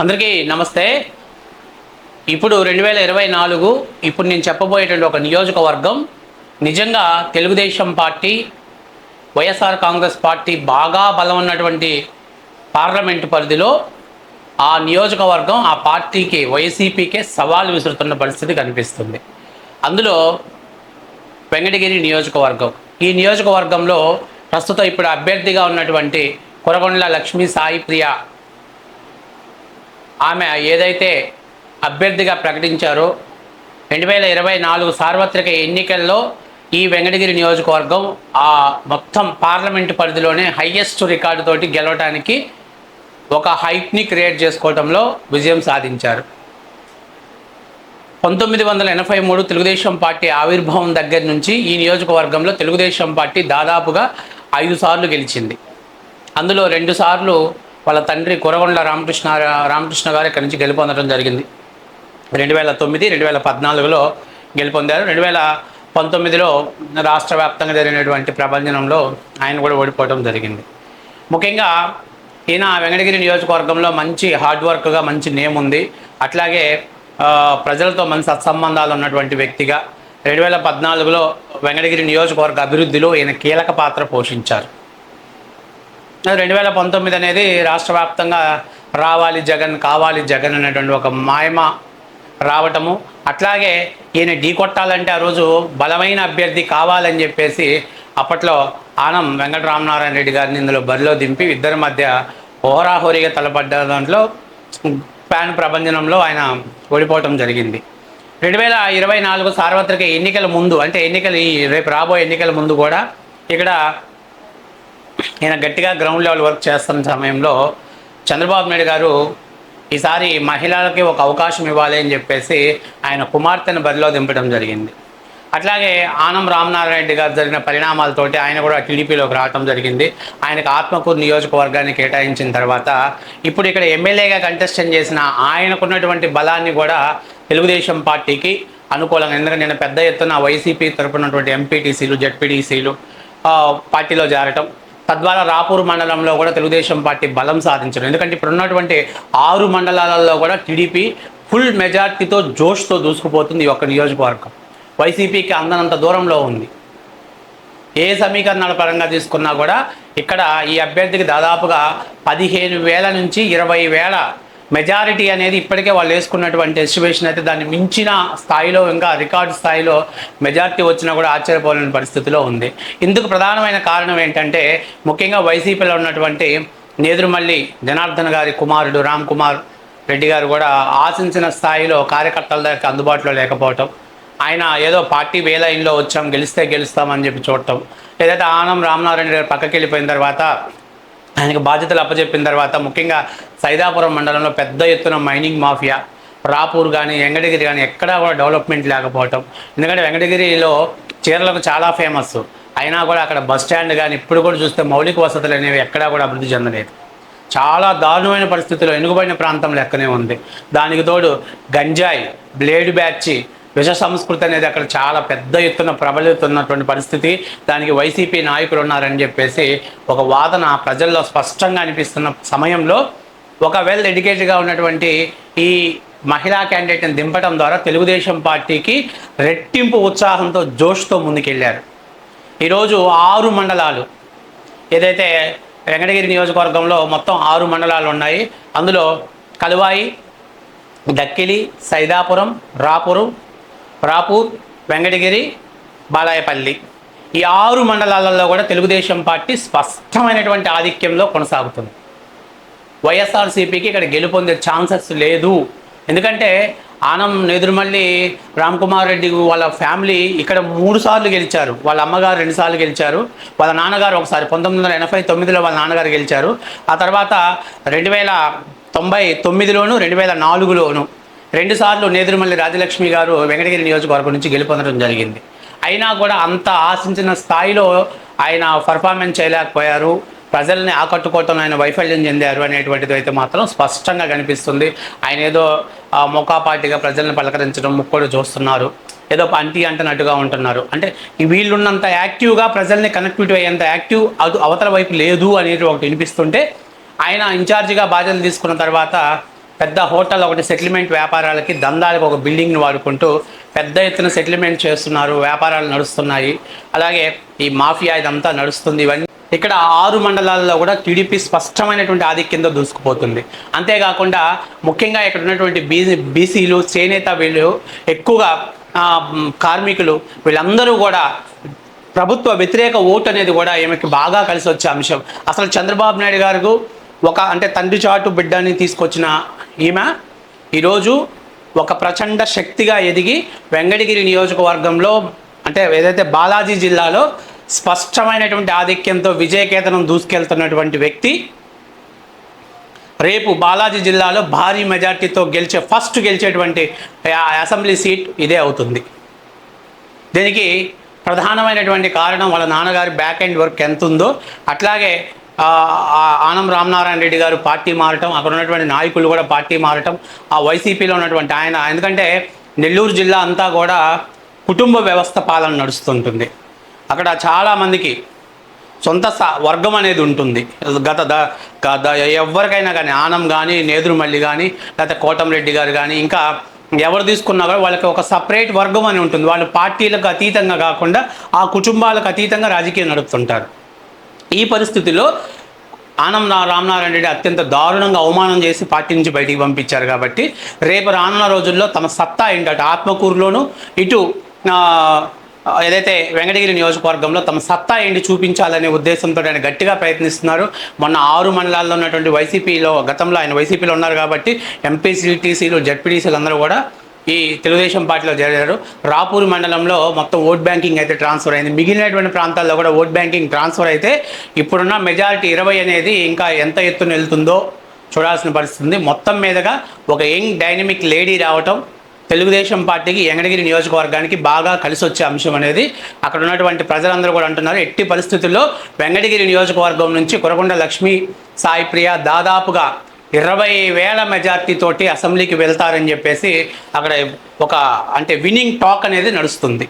అందరికీ నమస్తే. ఇప్పుడు రెండు వేల ఇరవై నాలుగు ఇప్పుడు నేను చెప్పబోయేటువంటి ఒక నియోజకవర్గం నిజంగా Telugu Desam party YSR Congress party బాగా బలం ఉన్నటువంటి పార్లమెంటు పరిధిలో ఆ నియోజకవర్గం ఆ పార్టీకి వైసీపీకే సవాలు విసురుతున్న పరిస్థితి కనిపిస్తుంది. అందులో వెంకటగిరి నియోజకవర్గం. ఈ నియోజకవర్గంలో ప్రస్తుతం ఇప్పుడు అభ్యర్థిగా ఉన్నటువంటి కొరగొండ్ల లక్ష్మీ సాయి ప్రియ ఆమె ఏదైతే అభ్యర్థిగా ప్రకటించారో రెండు వేల ఇరవై నాలుగు సార్వత్రిక ఎన్నికల్లో ఈ వెంకటగిరి నియోజకవర్గం ఆ మొత్తం పార్లమెంటు పరిధిలోనే హయ్యెస్ట్ రికార్డుతోటి గెలవటానికి ఒక హైట్ని క్రియేట్ చేసుకోవడంలో విజయం సాధించారు. పంతొమ్మిది వందల ఎనభై మూడు తెలుగుదేశం పార్టీ ఆవిర్భావం దగ్గర నుంచి ఈ నియోజకవర్గంలో తెలుగుదేశం పార్టీ దాదాపుగా ఐదు సార్లు గెలిచింది. అందులో రెండు సార్లు వాళ్ళ తండ్రి కురగొండ రామకృష్ణ రామకృష్ణ గారు ఇక్కడి నుంచి గెలుపొందడం జరిగింది. రెండు వేల తొమ్మిది రెండు వేల పద్నాలుగులో గెలుపొందారు. రెండు వేల పంతొమ్మిదిలో రాష్ట్ర వ్యాప్తంగా జరిగినటువంటి ప్రభంజనంలో ఆయన కూడా ఓడిపోవడం జరిగింది. ముఖ్యంగా ఈయన వెంకటగిరి నియోజకవర్గంలో మంచి హార్డ్ వర్క్గా మంచి నేమ్ ఉంది. అట్లాగే ప్రజలతో మంచి సత్సంబంధాలు ఉన్నటువంటి వ్యక్తిగా. రెండు వేల పద్నాలుగులో వెంకటగిరి నియోజకవర్గ అభివృద్ధిలో ఈయన కీలక పాత్ర పోషించారు. రెండు వేల పంతొమ్మిది అనేది రాష్ట్ర వ్యాప్తంగా రావాలి జగన్ కావాలి జగన్ అనేటువంటి ఒక మాయమ రావటము. అట్లాగే ఈయన ఢీ కొట్టాలంటే ఆ రోజు బలమైన అభ్యర్థి కావాలని చెప్పేసి అప్పట్లో ఆనం వెంకటరామనారాయణ రెడ్డి గారిని ఇందులో బరిలో దింపి ఇద్దరి మధ్య హోరాహోరీగా తలపడ్డ దాంట్లో ప్యాన్ ప్రభంజనంలో ఆయన ఓడిపోవటం జరిగింది. రెండు వేల ఇరవై నాలుగు సార్వత్రిక ఎన్నికల ముందు అంటే ఎన్నికలు ఈ రేపు రాబోయే ఎన్నికల ముందు కూడా ఇక్కడ ఈయన గట్టిగా గ్రౌండ్ లెవెల్ వర్క్ చేస్తున్న సమయంలో చంద్రబాబు నాయుడు గారు ఈసారి మహిళలకి ఒక అవకాశం ఇవ్వాలి అని చెప్పేసి ఆయన కుమార్తెను బరిలో దింపడం జరిగింది. అట్లాగే ఆనం రామనారాయణ రెడ్డి గారు జరిగిన పరిణామాలతోటి ఆయన కూడా టీడీపీలోకి రావటం జరిగింది. ఆయనకు ఆత్మకూరు నియోజకవర్గాన్ని కేటాయించిన తర్వాత ఇప్పుడు ఇక్కడ ఎమ్మెల్యేగా కంటెస్టెంట్ చేసిన ఆయనకున్నటువంటి బలాన్ని కూడా తెలుగుదేశం పార్టీకి అనుకూలంగా ఎందుకంటే నేను పెద్ద ఎత్తున వైసీపీ తరపునటువంటి ఎంపీటీసీలు జడ్పీటీసీలు పార్టీలో చేరటం తద్వారా రాపూర్ మండలంలో కూడా తెలుగుదేశం పార్టీ బలం సాధించడం. ఎందుకంటే ఇప్పుడు ఉన్నటువంటి ఆరు మండలాలలో కూడా టీడీపీ ఫుల్ మెజార్టీతో జోష్తో దూసుకుపోతుంది ఈ ఒక్క నియోజకవర్గం. వైసీపీకి అందనంత దూరంలో ఉంది. ఏ సమీకరణాల పరంగా తీసుకున్నా కూడా ఇక్కడ ఈ అభ్యర్థికి దాదాపుగా పదిహేను వేల నుంచి ఇరవై వేల మెజారిటీ అనేది ఇప్పటికే వాళ్ళు వేసుకున్నటువంటి ఎస్టిమేషన్ అయితే దాన్ని మించిన స్థాయిలో ఇంకా రికార్డు స్థాయిలో మెజారిటీ వచ్చినా కూడా ఆశ్చర్యపోలేని పరిస్థితిలో ఉంది. ఇందుకు ప్రధానమైన కారణం ఏంటంటే ముఖ్యంగా వైసీపీలో ఉన్నటువంటి నేదురుమల్లి జనార్దన్ గారి కుమారుడు రామ్ కుమార్ రెడ్డి గారు కూడా ఆశించిన స్థాయిలో కార్యకర్తల దగ్గర అందుబాటులో లేకపోవటం ఆయన ఏదో పార్టీ వేలైన్లో వచ్చాం గెలిస్తే గెలుస్తామని చెప్పి చూడటం లేదంటే ఆనం రామనారాయణ గారు పక్కకి వెళ్ళిపోయిన తర్వాత ఆయనకు బాధ్యతలు అప్పచెప్పిన తర్వాత ముఖ్యంగా సైదాపురం మండలంలో పెద్ద ఎత్తున మైనింగ్ మాఫియా రాపూర్ కానీ వెంకటగిరి కానీ ఎక్కడా కూడా డెవలప్మెంట్ లేకపోవటం. ఎందుకంటే వెంకటగిరిలో చీరలకు చాలా ఫేమస్. అయినా కూడా అక్కడ బస్ స్టాండ్ కానీ ఇప్పుడు కూడా చూస్తే మౌలిక వసతులు అనేవి ఎక్కడా కూడా అభివృద్ధి చెందలేదు. చాలా దారుణమైన పరిస్థితిలో వెనుకబడిన ప్రాంతం లెక్కనే ఉంది. దానికి తోడు గంజాయి బ్లేడ్ బ్యాచి విష సంస్కృతి అనేది అక్కడ చాలా పెద్ద ఎత్తున ప్రబలుతున్నటువంటి పరిస్థితి. దానికి వైసీపీ నాయకులు ఉన్నారని చెప్పేసి ఒక వాదన ప్రజల్లో స్పష్టంగా అనిపిస్తున్న సమయంలో ఒక వెల్ ఎడ్యుకేటెడ్గా ఉన్నటువంటి ఈ మహిళా క్యాండిడేట్ని దింపడం ద్వారా తెలుగుదేశం పార్టీకి రెట్టింపు ఉత్సాహంతో జోష్తో ముందుకెళ్ళారు ఈరోజు ఆరు మండలాలు ఏదైతే వెంకటగిరి నియోజకవర్గంలో మొత్తం ఆరు మండలాలు ఉన్నాయి అందులో కలువాయి దక్కిలి సైదాపురం రాపురం రాపూర్ వెంకటగిరి బాలాయపల్లి. ఈ ఆరు మండలాలలో కూడా తెలుగుదేశం పార్టీ స్పష్టమైనటువంటి ఆధిక్యంలో కొనసాగుతుంది. వైఎస్ఆర్సీపీకి ఇక్కడ గెలుపొందే ఛాన్సెస్ లేదు. ఎందుకంటే ఆనం నెదురుమల్లి రామ్ కుమార్ రెడ్డి వాళ్ళ ఫ్యామిలీ ఇక్కడ మూడు సార్లు గెలిచారు. వాళ్ళ అమ్మగారు రెండు సార్లు గెలిచారు. వాళ్ళ నాన్నగారు ఒకసారి పంతొమ్మిది వందల ఎనభై తొమ్మిదిలో వాళ్ళ నాన్నగారు గెలిచారు. ఆ తర్వాత రెండు వేల తొంభై తొమ్మిదిలోను రెండు వేల నాలుగులోను రెండు సార్లు నేదురుమల్లి రాజలక్ష్మి గారు వెంకటగిరి నియోజకవర్గం నుంచి గెలుపొందడం జరిగింది. అయినా కూడా అంత ఆశించిన స్థాయిలో ఆయన పర్ఫార్మెన్స్ చేయలేకపోయారు. ప్రజల్ని ఆకట్టుకోవటం ఆయన వైఫల్యం చెందారు అనేటువంటిది అయితే మాత్రం స్పష్టంగా కనిపిస్తుంది. ఆయన ఏదో మొకాపాటిగా ప్రజల్ని పలకరించడం ముక్కడు చూస్తున్నారు. ఏదో అంటీ అంటున్నట్టుగా ఉంటున్నారు. అంటే ఈ వీళ్ళున్నంత యాక్టివ్గా ప్రజల్ని కనెక్టివిటీ అయ్యేంత యాక్టివ్ అదు అవతల వైపు లేదు అనేది ఒకటి వినిపిస్తుంటే ఆయన ఇన్ఛార్జిగా బాధ్యతలు తీసుకున్న తర్వాత పెద్ద హోటల్ ఒకటి సెటిల్మెంట్ వ్యాపారాలకి దందాలకు ఒక బిల్డింగ్ని వాడుకుంటూ పెద్ద ఎత్తున సెటిల్మెంట్ చేస్తున్నారు వ్యాపారాలు నడుస్తున్నాయి. అలాగే ఈ మాఫియా ఇదంతా నడుస్తుంది. ఇవన్నీ ఇక్కడ ఆరు మండలాల్లో కూడా టీడీపీ స్పష్టమైనటువంటి ఆధిక్యంతో దూసుకుపోతుంది. అంతేకాకుండా ముఖ్యంగా ఇక్కడ ఉన్నటువంటి బీసీ బీసీలు చేనేత వీళ్ళు ఎక్కువగా కార్మికులు వీళ్ళందరూ కూడా ప్రభుత్వ వ్యతిరేక ఓటు అనేది కూడా ఈమెకి బాగా కలిసి వచ్చే అంశం. అసలు చంద్రబాబు నాయుడు గారు ఒక అంటే తండ్రి చాటు బిడ్డని తీసుకొచ్చిన ఈమె ఈరోజు ఒక ప్రచండ శక్తిగా ఎదిగి వెంకటగిరి నియోజకవర్గంలో అంటే ఏదైతే బాలాజీ జిల్లాలో స్పష్టమైనటువంటి ఆధిక్యంతో విజయకేతనం దూసుకెళ్తున్నటువంటి వ్యక్తి రేపు బాలాజీ జిల్లాలో భారీ మెజార్టీతో గెలిచే ఫస్ట్ గెలిచేటువంటి ఆ అసెంబ్లీ సీట్ ఇదే అవుతుంది. దీనికి ప్రధానమైనటువంటి కారణం వాళ్ళ నాన్నగారి బ్యాక్ ఎండ్ వర్క్ ఎంత ఉందో అట్లాగే ఆనం రామనారాయణ రెడ్డి గారు పార్టీ మారటం అక్కడ ఉన్నటువంటి నాయకులు కూడా పార్టీ మారటం ఆ వైసీపీలో ఉన్నటువంటి ఆయన ఎందుకంటే నెల్లూరు జిల్లా అంతా కూడా కుటుంబ వ్యవస్థ పాలన నడుస్తుంటుంది. అక్కడ చాలామందికి సొంత స- వర్గం అనేది ఉంటుంది. గత ద గత ఎవరికైనా కానీ ఆనం కానీ నేదురుమల్లి కానీ లేకపోతే కోటంరెడ్డి గారు కానీ ఇంకా ఎవరు తీసుకున్నా కూడా వాళ్ళకి ఒక సపరేట్ వర్గం అని ఉంటుంది. వాళ్ళు పార్టీలకు అతీతంగా కాకుండా ఆ కుటుంబాలకు అతీతంగా రాజకీయం నడుపుతుంటారు. ఈ పరిస్థితిలో ఆనం రామనారాయణ రెడ్డి అత్యంత దారుణంగా అవమానం చేసి పార్టీ నుంచి బయటికి పంపించారు కాబట్టి రేపు రానున్న రోజుల్లో తమ సత్తా ఏంటంటే ఆత్మకూరులోను ఇటు ఏదైతే వెంకటగిరి నియోజకవర్గంలో తమ సత్తా ఏంటి చూపించాలనే ఉద్దేశంతో ఆయన గట్టిగా ప్రయత్నిస్తున్నారు. మొన్న ఆరు మండలాల్లో ఉన్నటువంటి వైసీపీలో గతంలో ఆయన వైసీపీలో ఉన్నారు కాబట్టి ఎంపీసీ టీసీలు జడ్పీటీసీలు అందరూ కూడా ఈ తెలుగుదేశం పార్టీలో చేరారు రాపూర్ మండలంలో మొత్తం ఓట్ బ్యాంకింగ్ అయితే ట్రాన్స్ఫర్ అయింది. మిగిలినటువంటి ప్రాంతాల్లో కూడా ఓట్ బ్యాంకింగ్ ట్రాన్స్ఫర్ అయితే ఇప్పుడున్న మెజారిటీ ఇరవై అనేది ఇంకా ఎంత ఎత్తున వెళ్తుందో చూడాల్సిన పరిస్థితి ఉంది. మొత్తం మీదగా ఒక యంగ్ డైనమిక్ లేడీ రావటం తెలుగుదేశం పార్టీకి ఎంగడగిరి నియోజకవర్గానికి బాగా కలిసి వచ్చే అంశం అనేది అక్కడ ఉన్నటువంటి ప్రజలందరూ కూడా అంటున్నారు. ఎట్టి పరిస్థితుల్లో వెంగటగిరి నియోజకవర్గం నుంచి కురకొండ లక్ష్మీ సాయి ప్రియ దాదాపుగా ఇరవై వేల మెజార్టీ తోటి అసెంబ్లీకి వెళ్తారని చెప్పేసి అక్కడ ఒక అంటే విన్నింగ్ టాక్ అనేది నడుస్తుంది.